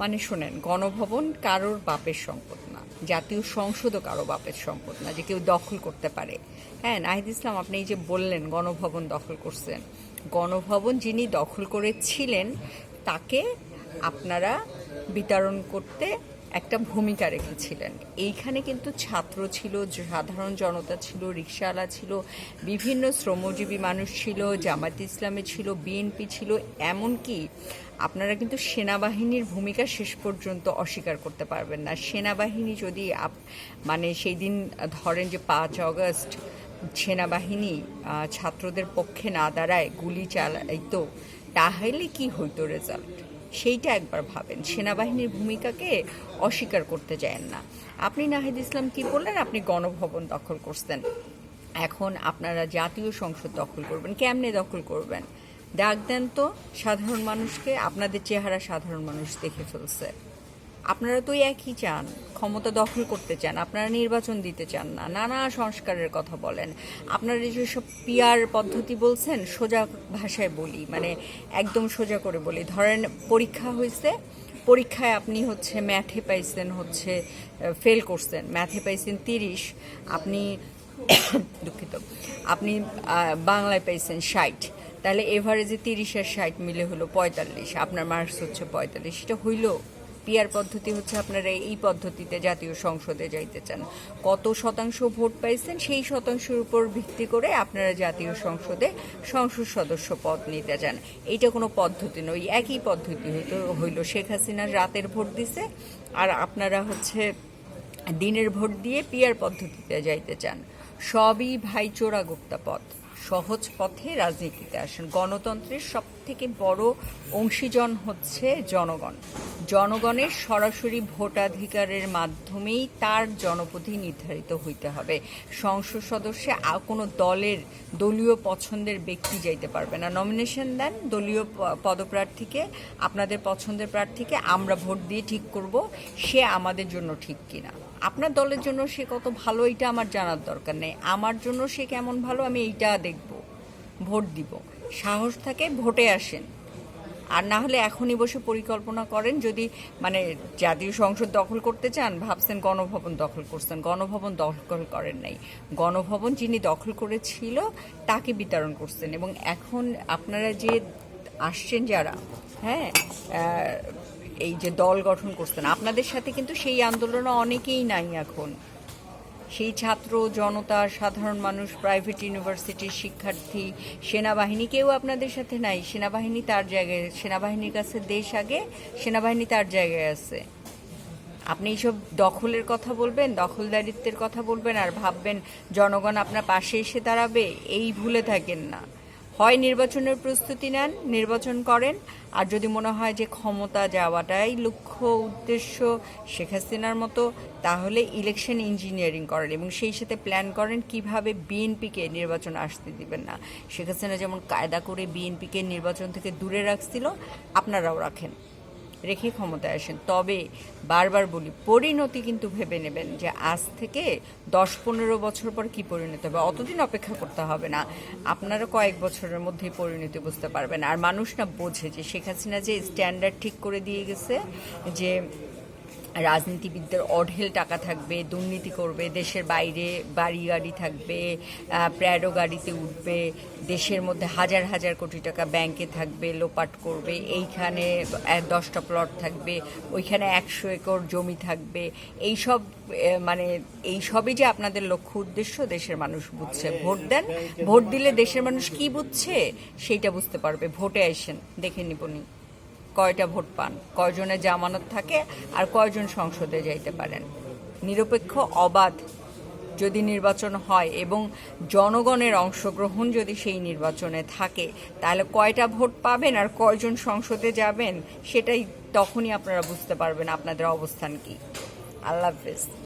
মানে শোনেন, গণভবন কারোর বাপের সম্পদ না, জাতীয় সংসদও কারও বাপের সম্পদ না যে কেউ দখল করতে পারে। হ্যাঁ নাহিদ ইসলাম, আপনি এই যে বললেন গণভবন দখল করছেন, গণভবন যিনি দখল করেছিলেন তাকে আপনারা বিতরণ করতে একটা ভূমিকা রেখেছিলেন। এইখানে কিন্তু ছাত্র ছিল, সাধারণ জনতা ছিল রিক্সাওয়ালা ছিল, বিভিন্ন শ্রমজীবী মানুষ ছিল জামাত ইসলামে ছিল, বিএনপি ছিল, এমনকি আপনারা কিন্তু সেনাবাহিনীর ভূমিকা শেষ পর্যন্ত অস্বীকার করতে পারবেন না। সেনাবাহিনী যদি আপ- মানে সেই দিন ধরেন যে পাঁচ অগস্ট সেনাবাহিনী ছাত্রদের পক্ষে না দাঁড়ায়, গুলি চালাইতো তাহলে কি হইতো রেজাল্ট সেইটা একবার ভাবেন। সেনাবাহিনীর ভূমিকাকে অস্বীকার করতে যায়েন না। আপনি নাহিদ ইসলাম কি বললেন? আপনি গণভবন দখল করছেন। এখন আপনারা জাতীয় সংসদ দখল করবেন। কেমনে দখল করবেন? ডাক দেন তো সাধারণ মানুষকে। আপনাদের চেহারা সাধারণ মানুষ দেখে ফেলছে। আপনারা তো একই চান, ক্ষমতা দখল করতে চান, আপনারা নির্বাচন দিতে চান না, নানা সংস্কারের কথা বলেন। আপনারা যেসব পিয়ার পদ্ধতি বলছেন, সোজা ভাষায় বলি মানে একদম সোজা করে বলি। ধরেন, পরীক্ষা হয়েছে পরীক্ষায় আপনি হচ্ছে ম্যাথে পাইছেন হচ্ছে ফেল করছেন, ম্যাথে পাইছেন তিরিশ, আপনি দুঃখিত, আপনি বাংলায় পাইছেন ষাট, তাহলে এভারেজে তিরিশ আর ষাট মিলে হলো পঁয়তাল্লিশ, আপনার মার্কস হচ্ছে পঁয়তাল্লিশ সেটা হইল পিয়ার পদ্ধতি হচ্ছে আপনারা এই পদ্ধতিতে জাতীয় সংসদে যাইতে চান। কত শতাংশ ভোট পাইছেন সেই শতাংশের উপর ভিত্তি করে আপনারা জাতীয় সংসদে সংসদ সদস্য পদ নিতে চান এইটা কোনো পদ্ধতি নয়, একই পদ্ধতি হইতো হইল। শেখ হাসিনার রাতের ভোট দিছে আর আপনারা হচ্ছে দিনের ভোট দিয়ে পিয়ার পদ্ধতিতে যাইতে চান। সবই ভাইচোরা গুপ্তা পথ। সহজ পথে রাজনীতিতে আসেন। গণতন্ত্রের সব থেকে বড় অংশীজন হচ্ছে জনগণ। জনগণের সরাসরি ভোটাধিকারের মাধ্যমেই তার জনপতি নির্ধারিত হইতে হবে। সংসদ সদস্যে কোনো দলের দলীয় পছন্দের ব্যক্তি যাইতে পারবে না। নমিনেশন দেন দলীয় পদপ্রার্থীকে, আপনাদের পছন্দের প্রার্থীকে আমরা ভোট দিয়ে ঠিক করব, সে আমাদের জন্য ঠিক কিনা। আপনার দলের জন্য সে কত ভালো এটা আমার জানার দরকার নেই। আমার জন্য সে কেমন ভালো আমি এইটা দেখব, ভোট দিব। সাহস থাকে ভোটে আসেন। আর না হলে এখনই বসে পরিকল্পনা করেন, যদি মানে জাতীয় সংসদ দখল করতে চান, ভাবছেন গণভবন দখল করছেন, গণভবন দখল করেন নাই। গণভবন যিনি দখল করেছিল, তাকে বিতরণ করছেন। এবং এখন আপনারা যে আসছেন যারা হ্যাঁ এই যে দল গঠন করছেন, আপনাদের সাথে কিন্তু সেই আন্দোলনে অনেকেই নাই এখন। সেই ছাত্র, জনতা, সাধারণ মানুষ প্রাইভেট ইউনিভার্সিটির শিক্ষার্থী, সেনাবাহিনী, কেউ আপনাদের সাথে নাই। সেনাবাহিনী তার জায়গায়, সেনাবাহিনীর কাছে দেশ আগে, সেনাবাহিনী তার জায়গায় আছে। আপনি এইসব দখলের কথা বলবেন, দখলদারিত্বের কথা বলবেন আর ভাববেন, জনগণ আপনার পাশে এসে দাঁড়াবে, এই ভুলে থাকেন না। হয় নির্বাচনের প্রস্তুতি নেন, নির্বাচন করেন। আর যদি মনে হয় যে ক্ষমতা যাওয়াটাই লক্ষ্য উদ্দেশ্য শেখ হাসিনার মতো, তাহলে ইলেকশন ইঞ্জিনিয়ারিং করেন এবং সেই সাথে প্ল্যান করেন কীভাবে বিএনপিকে নির্বাচন আসতে দিবেন না। শেখ হাসিনা যেমন কায়দা করে বিএনপিকে নির্বাচন থেকে দূরে রাখছিল, আপনারাও রাখেন। রেখে ক্ষমতায় আসেন। তবে বারবার বলি, পরিণতি কিন্তু ভেবে নেবেন যে আজ থেকে দশ পনেরো বছর পর কি পরিণত হবে? অতদিন অপেক্ষা করতে হবে না। আপনারা কয়েক বছরের মধ্যেই পরিণতি বুঝতে পারবেন। আর মানুষ না বোঝে যে শেখ হাসিনা যে স্ট্যান্ডার্ড ঠিক করে দিয়ে গেছে যে রাজনীতিবিদদের অঢেল টাকা থাকবে দুর্নীতি করবে দেশের বাইরে বাড়ি গাড়ি থাকবে প্র্যাডো গাড়িতে উঠবে দেশের মধ্যে হাজার হাজার কোটি টাকা ব্যাংকে থাকবে লোপাট করবে এইখানে দশটা প্লট থাকবে ওইখানে একশো একর জমি থাকবে। এইসব মানে এইসবই যে আপনাদের লক্ষ্য উদ্দেশ্য দেশের মানুষ বুঝছে। ভোট দেন ভোট দিলে দেশের মানুষ কি বুঝছে? সেইটা বুঝতে পারবে। ভোটে আসেন দেখে নিবনি। কয়টা ভোট পান? কয়জনের জামানত থাকে আর কয়জন সংসদে যাইতে পারেন? নিরপেক্ষ, অবাধ যদি নির্বাচন হয় এবং জনগণের অংশগ্রহণ যদি সেই নির্বাচনে থাকে, তাহলে কয়টা ভোট পাবেন আর কয়জন সংসদে যাবেন? সেটাই তখনই আপনারা বুঝতে পারবেন আপনাদের অবস্থান কি। আল্লাহ হাফেজ।